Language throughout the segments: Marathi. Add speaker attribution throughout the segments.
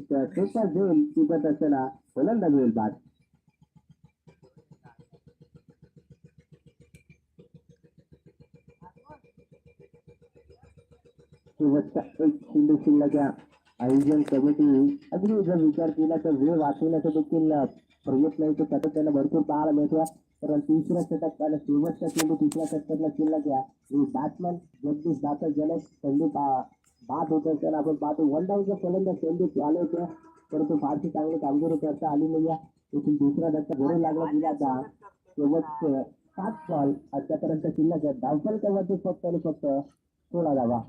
Speaker 1: एक छोटा झेल टिपत असताना फलंदाज होईल बाद शेवटचा एक आयोजन कमिटी अगदी जर विचार केला तर वेळ वाचवण्याचा देखील प्रयत्न येतो त्याचा त्याला भरपूर पाहायला मिळतो कारण तिसऱ्या षटक आणि शेवटच्या चेंडू तिसऱ्या षटकातला शिल्लक आहे बॅट्समॅन जगदीश दाखल जलद संदीप अ, बाद होत असताना आपण पाहतो वन डाऊनचा फलंदा संदीप आलं होतं परंतु फारशी चांगली कामगिरी करता आली नाही आहे इथून दुसरा धक्का घडू लागला दिला आता सोबत सात बॉल आतापर्यंत शिल्लक आहे. धावफलकावरती फक्त आणि फक्त सोळा धावा.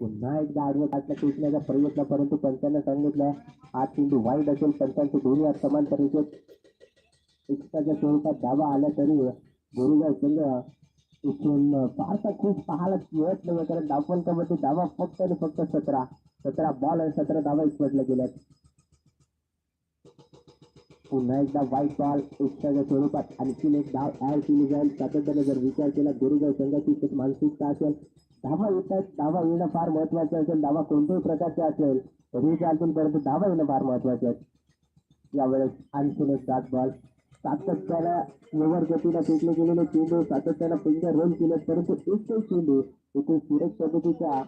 Speaker 1: पुन्हा एकदा आडवं टाकलं टोचण्याचा प्रयत्न परंतु पंचांना सांगितलं हा चेंडू वाईट असेल पंचांचे दोन्ही हात समान परीक्षेत एक्स्ट्राच्या स्वरूपात धावा आला तरी गुरुगाव संघ इथून फारसा खूप पाहायला मिळत नाही कारण धावफलकामध्ये धावा फक्त आणि फक्त सतरा सतरा बॉल आणि सतरा धावा एक्सपर्टला गेल्यात. पुन्हा एकदा वाईट बॉल एक्स्ट्राच्या स्वरूपात आणखीन एक धाव ऍड केली जाईल. सातत्याने जर विचार केला गुरुगाव संघाची एक मानसिकता असेल. धावा येतात धावा येणं फार महत्वाचं असेल. धावा कोणत्याही प्रकारचे असेल तरी चालतील परंतु धावा येणं फार महत्त्वाचे आहे. यावेळेस आणखीन एक सात बॉल सातत्याला व्यवहार गतीला फेकले गेलेले चेंडू सातत्याला पिंजर रोल केले परंतु एकही चेंडू इथे सुरेश पद्धतीच्या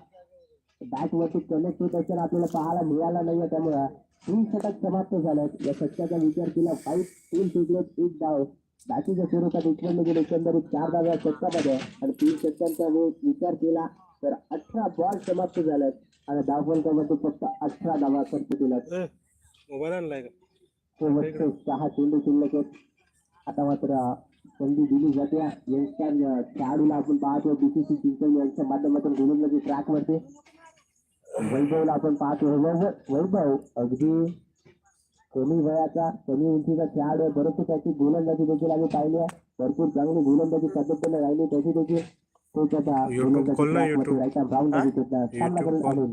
Speaker 1: बॅट वरती कनेक्ट होत असताना आपल्याला पाहायला मिळाला नाहीये. त्यामुळे तीन षटक समाप्त झाल्यात या षटकाचा विचार केला फाईव्ह तीन फेकलेत एक डाव. बाकीच्या स्वरूपात उचलले गेले एकंदरीत चार डाव्या षटकामध्ये. आणि तीन षटकांचा वेळ विचार केला तर अठरा बॉल समाप्त झाल्यात आणि धावफलकामध्ये फक्त अठरा धावा खर्च केला
Speaker 2: मोबाईल आणलाय का?
Speaker 1: शेवटचे सहा चेंडू शिल्लक आहेत. आता मात्र संधी दिली जाते. यंगस्टर खेळाडूला आपण पाहतो बीसीसी चिंचवली यांच्या माध्यमातून गोलंदाजी ट्रॅक वरती वैभवला आपण पाहतो. वैभव अगदी कमी वयाचा कमी उंचीचा खेळाडू आहे. परंतु त्याची गोलंदाजी देखील आम्ही पाहिली आहे. भरपूर चांगली गोलंदाजी सातत्याने राहिली त्याची देखील तो त्याचा गोलंदाजी सामना करून. आणून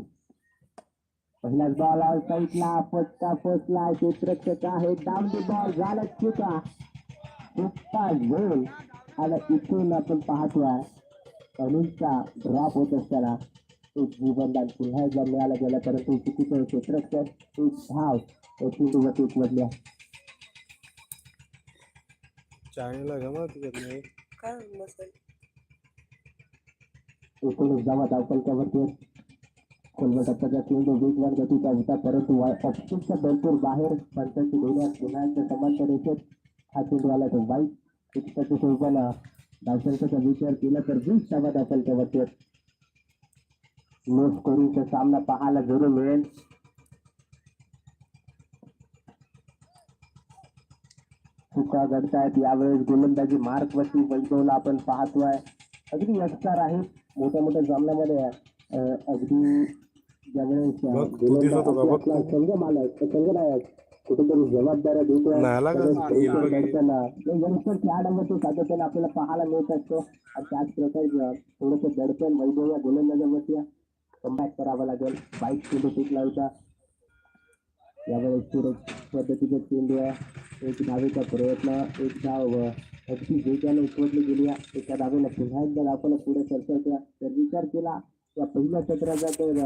Speaker 1: पहिलाच बॉल आउट साईडला फटका फसला क्षेत्ररक्षक आहे दी बॉल झाला चुका. चुका गोल आणि इथून आपण पाहतोय. अनिलचा ड्रॉप होत असताना एक जीवनदान पुन्हा एकदा मिळाला गेला परंतु चुकीचं क्षेत्ररक्षक एक धाव उचलल्या
Speaker 2: त्याच्यात नाही
Speaker 3: काय नसेल
Speaker 1: एकोणीस धावा धावपलकावरती खोलवर टप्प्याचा चेंडू वेगवान गतीचा होता परंतु ऑप्शनच्या बलपूर बाहेर पंचांची दोन्ही पुन्हा समांतर रेषेत हा चेंडू आला तर वाईट. एक्स्ट्राच्या स्वरूपाला धावसंख्येचा विचार केला तर वीस धावा दाखल धावपलकावरती नो स्कोरिंगचा सामना पाहायला जरूर मिळेल. चुका घडतायत यावेळेस गोलंदाजी मार्क वरती वैभवला आपण पाहतोय. अगदी यशकार आहे. मोठ्या मोठ्या सामन्यामध्ये अगदी
Speaker 2: तू होता, बघ.
Speaker 1: संघ मालक
Speaker 2: का?
Speaker 1: थोडंसं दडपण वैभव या गोलंदाजावरती कमबॅक करावा लागेल बाईक चेंडू फेकला होता यावेळेस सुरेश पद्धतीचे प्रयत्न एक धाव अगदी वेगाने उचलली गेली आहे एका धावेला पुन्हा एकदा सरसायच्या तर विचार केला या पहिल्या सत्राचा तर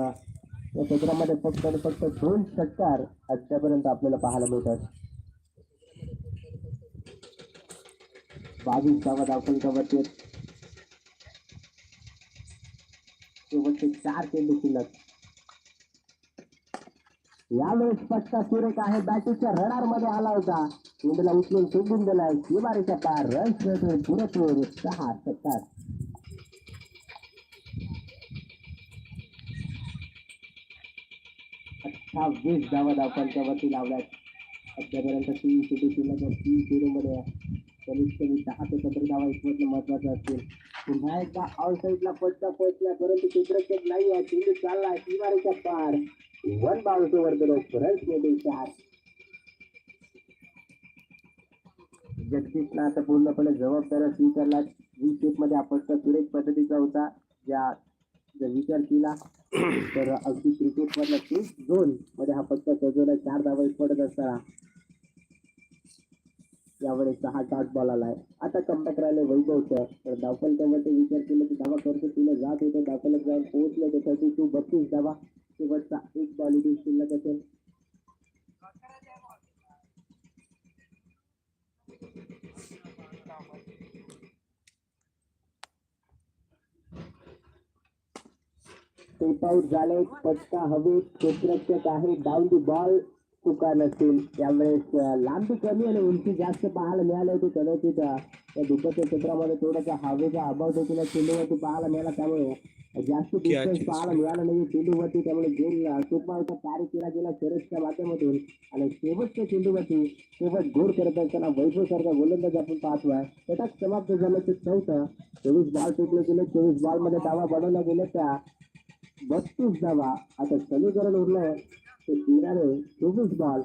Speaker 1: या क्षेत्रामध्ये फक्त आणि फक्त दोन षटकार आजच्यापर्यंत आपल्याला पाहायला मिळतात. बावीस धावा धावफलकावरती आहेत. शेवटचे चार चेंडू शिल्लक यावेळेस फटका सुरेख आहे बॅटीच्या रडारमध्ये आला होता. चेंडूला उचलून सोडून दिलाय. शिवारीच्या पार रन मिळतोय पुरेपूर सहा षटकार. अठ्ठावीस धावा धावपंच्या वरती लावल्यात आतापर्यंत तीन सिटी शिल्लक आहेत. तीन झिरोमध्ये कमीत कमी दहा ते पंधरा धावा इतवतनं महत्वाचं असतील. पुन्हा एकदा ऑल साईडला फटका पोहोचला परंतु चित्रक्षक नाही आहे. चेंडू आहे शिवारीच्या पार. वन बाउन्स ओव्हर द रन्समध्ये चार. जगदीशला आता पूर्णपणे जबाबदाऱ्या स्वीकारला वी शेपमध्ये हा फटका सुरेख पद्धतीचा होता. ज्या जर विचार केला. तर अगदी क्रिकेट मधला तीस झोनमध्ये हा पत्ता सजवला चार धावा पडत असताना यावेळेस सहा डॉट बॉल आलाय आता कमबॅक राहिले वैभवचं. तर धावफलकामध्ये विचार केला की धावा करतो केला जात होतं. धावफलक जाऊन पोहोचलं. ते थर्टी टू बत्तीस धावा. शेवटचा एक बॉल इथे शिल्लक असेल. टेप आउट झाले पटका हवेत क्षेत्ररक्षक आहे डाऊन दी बॉल चुका नसतील त्यावेळेस लांबी कमी आणि उंची जास्त पाहायला मिळाली होती. कदाचित या दुपारच्या क्षेत्रामध्ये थोडासा हवेचा अभाव देखील चेंडूवरती पाहायला मिळाला. त्यामुळे जास्त डिस्टन्स पाहायला मिळाला नाही. चेंडूवरती त्यामुळे गेम सुटमावचा कार्य केला गेला शरदच्या माध्यमातून. आणि शेवटच्या चेंडूवरती शेवट गोड करत असताना वैभव सारखा गोलंदाज आपण पाहतोय. तटात समाप्त झालं ते चौथं चोवीस बॉल फेकले गेले. चोवीस बॉलमध्ये धावा बनवल्या गेल्या त्या बत्तीस धावा. आता समीकरण उरलंय ते तेराने चोवीस बॉल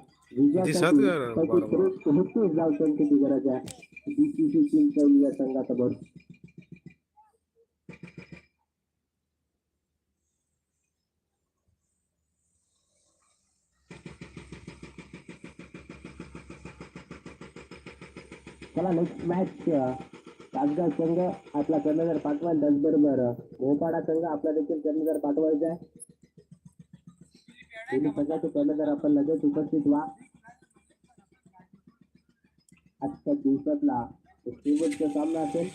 Speaker 1: धाव गरज आहे बीसीसी चिंचवली या संघाचा बस चला नेक्स्ट मॅच तासगाव संघ आपला कर्णधार पाठवाल त्याचबरोबर मोपाडा संघ आपला देखील कर्णधार पाठवायचा आहे. दोन्ही संघाचे कर्णधार आपण लगेच उपस्थित व्हा. आजच्या दिवसातला शेवटचा सामना असेल.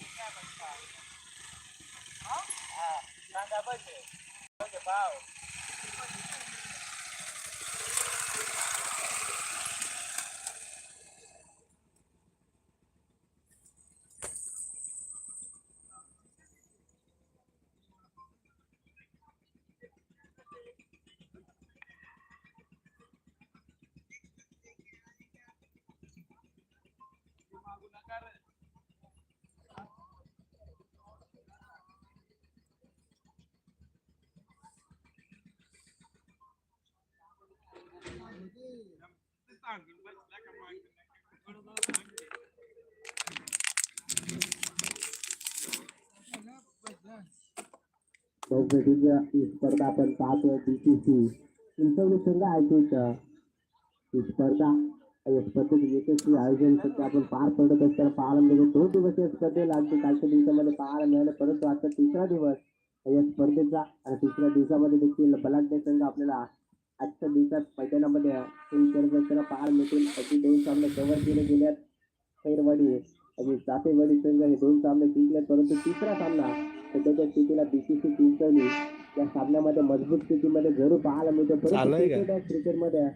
Speaker 1: स्पर्धा आपण पाहतोय बीसीसी चिंचवली संघ आयोजित अ, ही स्पर्धा. स्पर्धेचे यशस्वी आयोजन सध्या आपण पार पडत असताना पाहायला मिळते. दोन दिवसीय स्पर्धेला अगदी कालच्या दिवसामध्ये पाहायला मिळालं. परंतु आता तिसरा दिवस या स्पर्धेचा आणि तिसऱ्या दिवसामध्ये देखील बलाढ्य संघ आपल्याला आजच्या दिवसात मैदानामध्ये खेळ करत असताना पाहायला मिळतील. अशी दोन सामने कव्हर केले गेले आहेत खैरवाडी आणि चापेवाडी संघ हे दोन सामने जिंकले. परंतु तिसरा सामना सध्याच्या स्थितीला बीसीसी चिंचवली या सामन्यामध्ये मजबूत स्थितीमध्ये जरूर पाहायला मिळतं. परंतु क्रिकेटमध्ये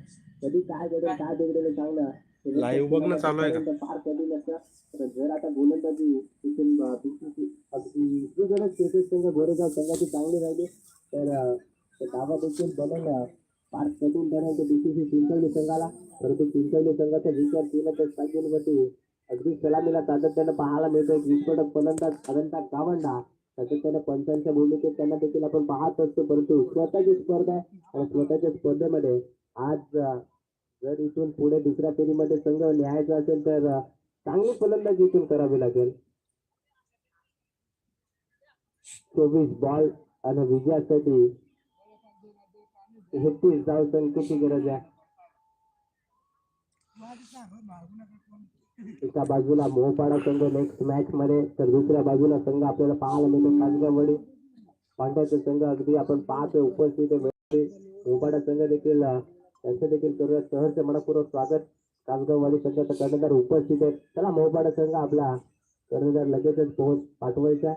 Speaker 1: कधी काय घडेल काय? बिघडेल सांगणं
Speaker 2: Live बघणं चालू आहे का?
Speaker 1: फार कधी नसतं तर जर आता गोलंदाजी इथून अगदी दुसरीकडे क्रिकेट संघ गोरेगाव संघाची चांगली राहिली तर धावा देखील बनवणं फार कठीण ठरेल बीसीसी चिंचवली संघाला. परंतु चिंचवली संघाचा विचार केला तर अगदी सलामीला सातत्यानं पाहायला मिळतो. एक विस्फोटक फलंदाज अनंता गावंडा. सातत्यानं पंचांच्या भूमिकेत त्यांना देखील आपण पाहत असतो. परंतु स्वतःची स्पर्धा आहे. आणि स्वतःच्या स्पर्धेमध्ये आज जर इथून पुढे दुसऱ्या फेरीमध्ये संघ लिहायचा असेल तर चांगली फलंदाजी इथून करावी लागेल. चोवीस बॉल आणि विजयासाठी एकतीस धाव संख्येची गरज आहे? एका बाजूला मोहपाडा संघ नेक्स्ट मॅच मध्ये तर दुसऱ्या बाजूला संघ आपल्याला पाहायला मिळतो कासगाववाडी पांढऱ्याचा संघ अगदी आपण पाहतोय उपस्थित मोहपाडा संघ देखील त्यांचं देखील करूया. सहर्ष मनपूर्वक स्वागत. कासगाववाडी संघाचा कर्णधार उपस्थित आहे चला मोहपाडा संघ आपला कर्णधार लगेचच पोहोच पाठवायचा.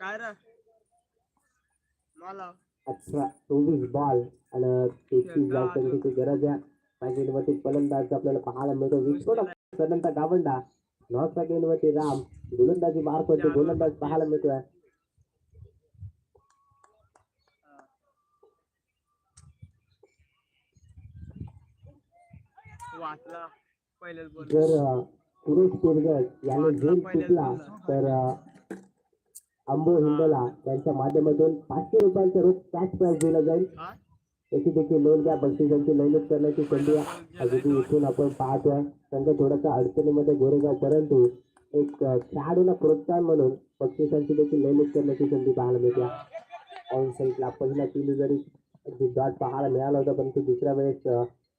Speaker 3: काय
Speaker 1: अठरा चोवीस बॉल आणि तेहतीस बॉल संख्येची गरज आहे. पॅकेटवरती फलंदाज आपल्याला पाहायला मिळतो. विस्फोटक सदंता गावंडा नॉर्थ पॅकेटवरती राम. गोलंदाजी मार्फत गोलंदाज पाहायला मिळतोय.
Speaker 3: वाचला पहिलेच बोल
Speaker 1: जर अं, सुरेश पेरगड याने झेल चुकला तर अंबो हिंदला त्यांच्या माध्यमातून पाचशे रुपयांचा रोख कॅश प्राइज दिला जाईल. त्याची देखील नोंद घ्या. बक्षिसांची नोंद करण्याची संधी अगदी इथून आपण पाहतोय. संघ थोडासा अडचणीमध्ये गोरेगाव परंतु एक खेळाडूला प्रोत्साहन म्हणून बक्षिसांची देखील नोंद करण्याची संधी पाहायला मिळते. ऑन साईडला पहिला चेंडू जरी डॉट पाहायला मिळाला होता परंतु दुसऱ्या वेळेस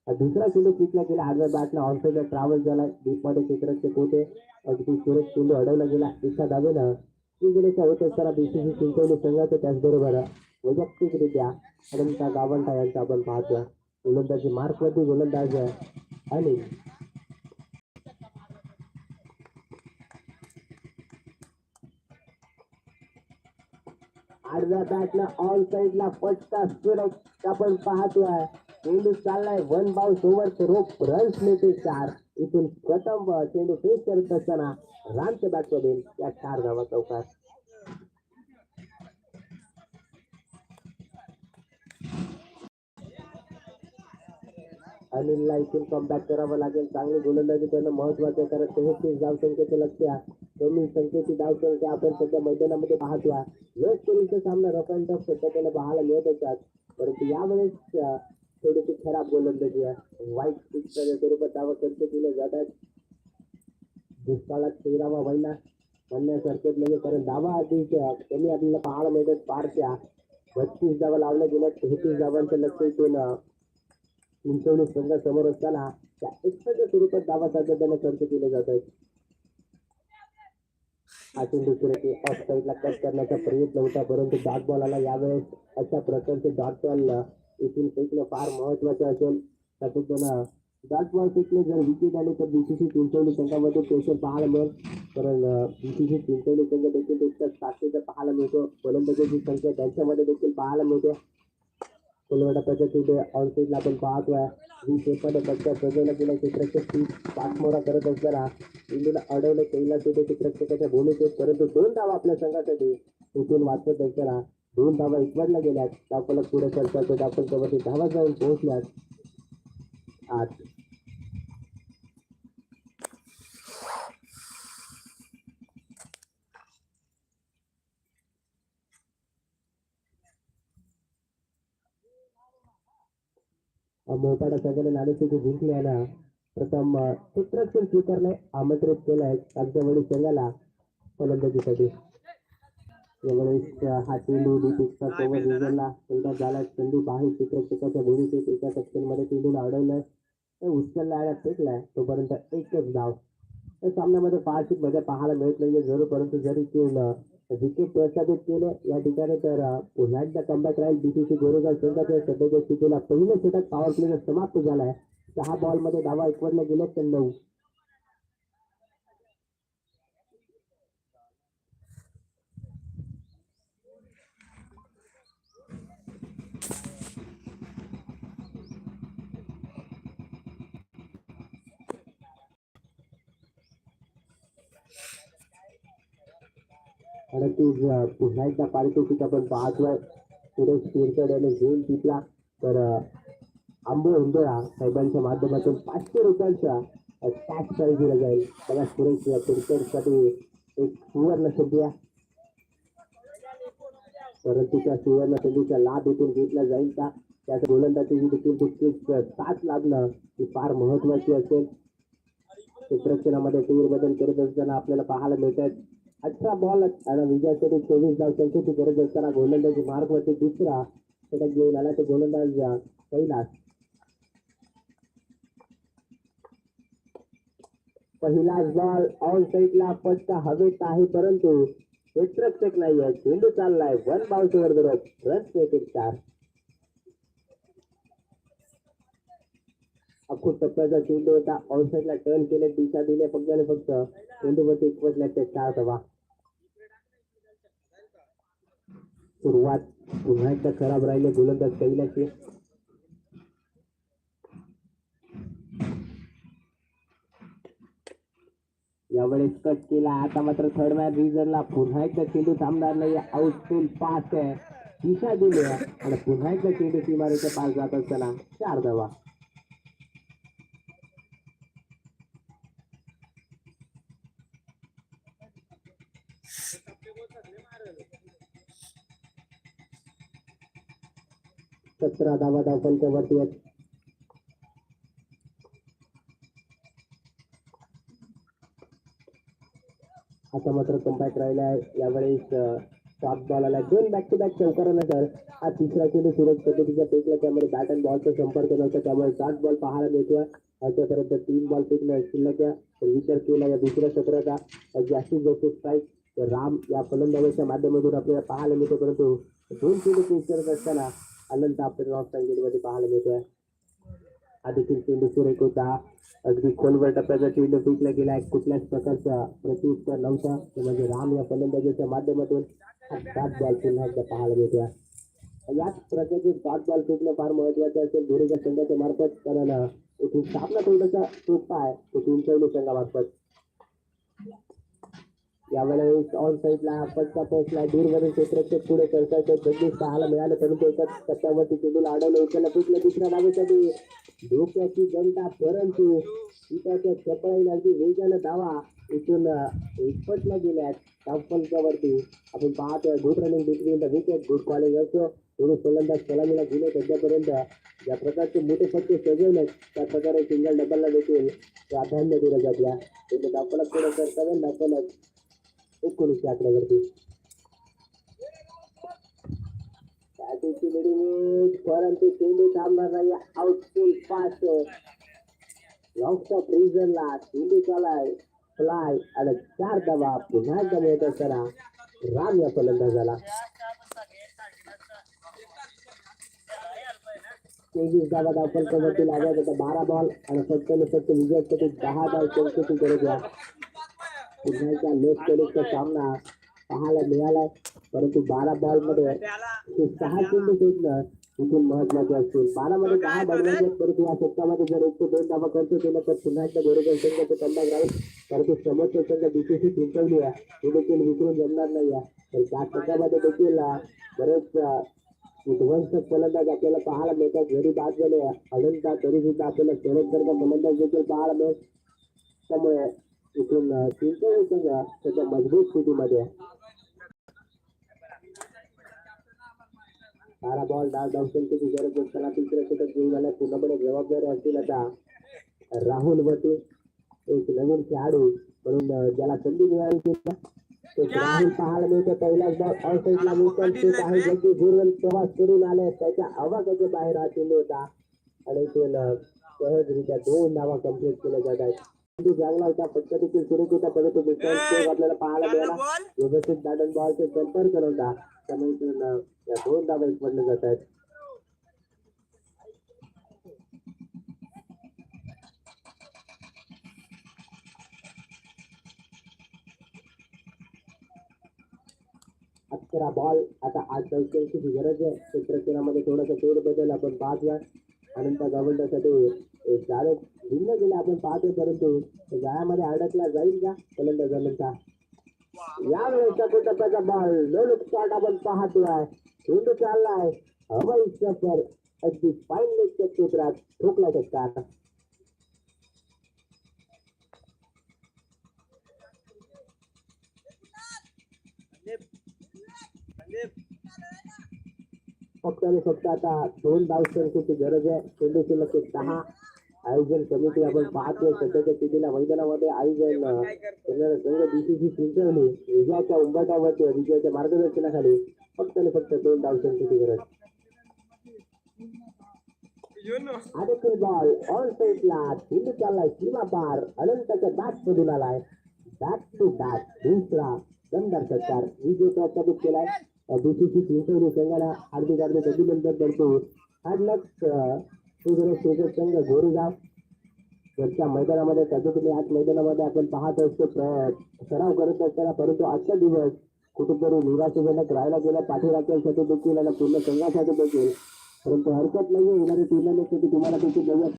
Speaker 1: दुसरा चेंडू पिकला गेला हार्डवेअर बॅटला ऑन ट्रॅव्हल झाला डीपमध्ये क्षेत्रक्षक होते अगदी सुरेश चेंडू अडवला गेला. एका धावेनं श्रीगणेशा होत असताना बीसीसी चिंचवली संघाचं त्याचबरोबर वैयक्तिकरित्या अनंता गावंटा यांचा आपण पाहतोय. गोलंदाजी मार्कवरती गोलंदाज आणि आडव्या बॅटला ऑल साईडला फटका सुरेख आपण पाहतोय. चेंडू चाललाय. One bounce over rope runs मिळते चार. इथून प्रथम चेंडू फेस करत असताना रामच्या बॅटमधून या चार धावा चौकार अनिलला इथून कमबॅक करावं लागेल. चांगली गोलंदाजी करणं महत्वाचं आहे कारण तेहतीस धावसंख्येचं लक्ष कमी संख्येची धावसंख्या आपण सध्या मैदानामध्ये पाहतो वेस्ट कोहलीचा सामना रफ अँड टफ सध्या त्याला पाहायला मिळत असतात. परंतु यावेळेस थोडीशी खराब गोलंदाजी आहे वाईट पिचच्या स्वरूपात दावा खर्च केले जातात दुष्काळात तेरावा व्हायला म्हणण्यासारखंच म्हणजे नाही कारण दावा आधी त्यांनी आपल्याला पाहायला मिळतात पारच्या बत्तीस धावा लावल्या गेल्या तेहतीस धावांचं लक्ष इथून गुंतवणूक संघा समोर असताना त्या एकट्याच्या स्वरूपात दावा सातत्यानं खर्च केले जात आहेत. हा चेंडू ऑफ साईडला कट करण्याचा प्रयत्न होता परंतु डॉट बॉल आला. यावेळेस अशा प्रकारचे डॉट बॉल इथून फेकणं फार महत्वाचं असेल. सातत्यानं डॉट बॉल फेकले जर विकेट आले तर बीसीसी चिंचवणी संघामध्ये प्रेशर पाहायला मिळेल कारण बीसीसी चिंचवणी संघ देखील एकतर ताकदीचा पाहायला मिळतो. गोलंदाजाची संख्या त्यांच्यामध्ये देखील पाहायला मिळते. कोलवडापाच्या तिथे ऑनसाईडला आपण पाहतो आहे वीस एखाद्या पक्षात सजवला गेला चित्रक्षक पाठमोरा करत असताना इंदूला अडवलं. कैलास होते चित्रक्षकाच्या भूमिकेत. परंतु दोन धावा आपल्या संघासाठी. उठून वाचत असताना दोन धावा इकवडल्या गेल्यात. दाखवलक पुढे सरकारचं दाखल कवरती धावा जाऊन पोहोचल्यात. आज मोपाडा सगळ्या नाणेफेकी जिंकली आहे ना. प्रथम अं, स्वीकारलाय आमंत्रित केलंय कालच्या वडील संघाला फलंदाजीसाठी. यावेळेस हा चेंडू दीपिकचा कव्हर रिझनला एकदा झाला चेंडू बाहेर चित्रक्षकाच्या भूमिकेत एका सेक्शनमध्ये चेंडूला अडवलंय. ते उचलला आणि फेकलाय. तोपर्यंत एकच धाव. या सामन्यामध्ये फारशी मजा पाहायला मिळत नाहीये जरूर परंतु जरी केलं विकेट प्रस्थापित केलं या ठिकाणी तर पुन्हा एकदा कमबॅक राहील. बीसीसी गोरेगाव संघाच्या सध्याच्या स्थितीला पहिल्या षटक पॉवर प्ले समाप्त झालाय. सहा बॉलमध्ये धावा एकवडल्या गेल्या तर नऊ. आणि ती पुन्हा एकदा पारितोषिक आपण पाहतोय. पुढे तीरकड याने घेऊन टिपला तर आंबो आंबे साहेबांच्या माध्यमातून पाचशे रुपयांचा टॅक्स प्राईज दिला जाईल. त्याला सुरेश क्रिकेटसाठी एक सुवर्ण सध्या परंतु त्या सुवर्ण संधीचा लाभ इथून घेतला जाईल का? त्याच्या गोलंदाजी देखील तितकीच साथ लाभणं ही फार महत्वाची असेल. क्षेत्रक्षणामध्ये फेर बदल करत असताना आपल्याला पाहायला मिळतात अठरा बॉल आणि विजयासाठी चोवीस धाव संख्येची गरज असताना गोलंदाजी मार्गवरती दुसरा षटक घेऊन आला तो गोलंदाज अं, कैलास पहिलाच बॉल ऑन साईडला पटका हवेत आहे परंतु क्षेत्रक्षक नाही आहे चेंडू चाललाय. वन बाउन्स ओव्हर द चार. रन पेटेड चार अख्खू टप्प्याचा चेंडू होता ऑनसाईडला टर्न केले दिशा दिले फक्त आणि फक्त चेंडूवरती एकवटल्या ते चार धावा सुरुवात पुन्हा एकदा खराब राहिले गोलंदाज कैलाची यावेळेस कट केला आता मात्र थर्ड मॅच रिझनला पुन्हा एकदा चेंडू थांबणार नाही आउटफुल पाच आहे. दिशा दिली आणि पुन्हा एकदा चेंडू सीमारेच्या पास जात असताना चार धावा. सतरा धावा धावपंच्या वरती आहेत? आता मात्र कम्बॅक राहिला आहे. यावेळेस सात बॉल आला. दोन बॅक टू बॅक चौकारानंतर हा तिसरा चेंडू सुरज पद्धतीचा फेकला त्यामुळे बॅट अँड बॉलचा संपर्क नव्हता. त्यामुळे सात बॉल पाहायला मिळतोय. तर तीन बॉल फेकले शिल्लक विचार केला या दुसऱ्या सत्राचा. जास्तीत जास्त स्ट्राईक तर राम या फलंदाजाच्या माध्यमातून आपल्याला पाहायला मिळतो परंतु दोन चेंडू फेस करत असताना अनंत आपल्याला ऑफमध्ये पाहायला मिळतोय. हा देखील चेंडू सुरेख होता. अगदी खोलवर टप्प्याचा चेंडू फेकला गेला. कुठल्याच प्रकारचा प्रत्युत्तर नव्हता. म्हणजे राम या फलंदाजाच्या माध्यमातून सात बॉल पुन्हा एकदा पाहायला मिळतोय. याच प्रकारचे सात बॉल फेकणं फार महत्वाचं असेल धुरेच्या संघाच्या मार्फत? कारण इथून सामना तोंडाचा सोपा आहे. तो तुमच्या संघामार्फत. यावेळेस ऑन साईडला पटका पोहोचला दूरवरून क्षेत्राचे पुढे करतात जगदीश पाहायला मिळालं परंतु एकाच टप्प्यावरती चेंडूला अडवलं उचलला पुसलं दुसऱ्या बाजूसाठी धोक्याची जनता परंतु इथं चपळाईला अगदी वेगानं धावा इथून एकपटला गेल्यात फलकावरती आपण पाहतोय good running between the wicket good college असो दोन्ही फलंदाज सलामीला गेले सध्यापर्यंत ज्या प्रकारचे मोठे फटके सजवले त्या प्रकारे सिंगल डबलला देखील प्राधान्य दिलं जातल्या तिथे दाखवलं पुढे कर्तव्य दाखवलं एकोणीसशे आकड्यावरती. परंतु चेंडू थांबणार नाही. पास लॉंग ऑफ रिझनला चेंडू चालाय. फ्लाय आणि चार धावा पुन्हा एकदा मिळत असताना राम या फलंदाजाला. तेवीस धावा धावपल लागत होता बारा बॉल आणि सत्तर सत्तर विजय दहा धाव चौकशी करत एकदा लेफ्ट कलेक्टचा सामना पाहायला मिळालाय परंतु बारा बॉलमध्ये सहा चेंडू फेकणं इथून महत्त्वाचे असतील. बारामध्ये दहा बनवायचे आहेत, परंतु या शतकामध्ये जर एकशे दोन धावा खर्च केला तर पुन्हा एकदा गोरेगाव संघाचं कंदाक राहील. परंतु समोरचा संघ बीसीसी चिंतवली आहे. हे देखील विसरून जमणार नाही आहे. तर त्या शतकामध्ये देखील बरेच विध्वंसक फलंदाज आपल्याला पाहायला मिळतात. जरी बाद झाले. अनंता तरी सुद्धा आपल्याला शेवटसारखा फलंदाज देखील पाहायला मिळेल त्यामुळे इथून अं, संघ त्याच्या मजबूत स्थितीमध्ये सारा बॉल डाव धावसंख्येची गरज असताना तिसऱ्या षटक घेऊन झाल्या पूर्णपणे जबाबदारी असतील आता राहुल वटे एक नवीन खेळाडू म्हणून ज्याला संधी मिळाली होती राहुल पहायला मिळतो पहिल्याच बॉल ऑफसाईडला मिळतो ते काही जगदी दुर्गम प्रवास करून आले त्याच्या आवाजाच्या बाहेर हा होता. आणि ते सहजरित्या दोन धावा कंप्लीट केल्या जात आहेत चेंडू चांगला होता फक्त देखील सुरू होता परंतु स्कोर आपल्याला पाहायला मिळाला.
Speaker 3: बॉल.
Speaker 1: व्यवस्थित बॅटन बॉलचे संपर्क नव्हता. त्यामुळे या दोन धावा पडले जात आहेत. अकरा बॉल आता आज चौक्यांची गरज आहे क्षेत्रक्षणामध्ये थोडासा फेर बदल आपण पाहतोय अनंत गवंडासाठी चालू भिन्न गेले आपण पाहतो परंतु तो अडकला जाईल का? फलंदाज अनंता यावेळेस टप्प्याचा बॉल. नो लुक शॉट आपण पाहतोय. चेंडू चाललाय. हवाई सफर. अगदी फाईन लेगच्या क्षेत्रात ठोकला शकतात फक्त आणि फक्त आता दोन धाव गरज आहे. चेंडू शिल्लक एक दहा आयोजन समिती आपण पाहतोय सध्याच्या स्थितीला मैदानामध्ये आयोजन करणारा संघ बीसीसी चिंचवली विजयाच्या उंबरठ्यावरती विजयाच्या मार्गदर्शनाखाली फक्त आणि फक्त दोन गरज
Speaker 3: युनो
Speaker 1: आदित्य बॉल ऑन साईडला चेंडू चाललाय सीमा पार अनंताच्या बॅट मधून आलाय बॅक टू बॅक दुसरा दमदार सत्कार. विजय प्रस्थापित केलाय बीसीसी संघाला हार्दिक हार्दिक अभिनंदन करतो. तू जर शेजर संघ गोरेगाव घरच्या मैदानामध्ये त्याचं तुम्ही आज मैदानामध्ये आपण पाहत असतो प्र- सराव करत असताना परंतु आजचा दिवस कुठेतरी निराशाजनक राहायला गेला. पाठीराख्यांसाठी देखील आणि पूर्ण संघासाठी देखील. परंतु हरकत नाही येणारी टुर्नामेंटसाठी तुम्हाला देखील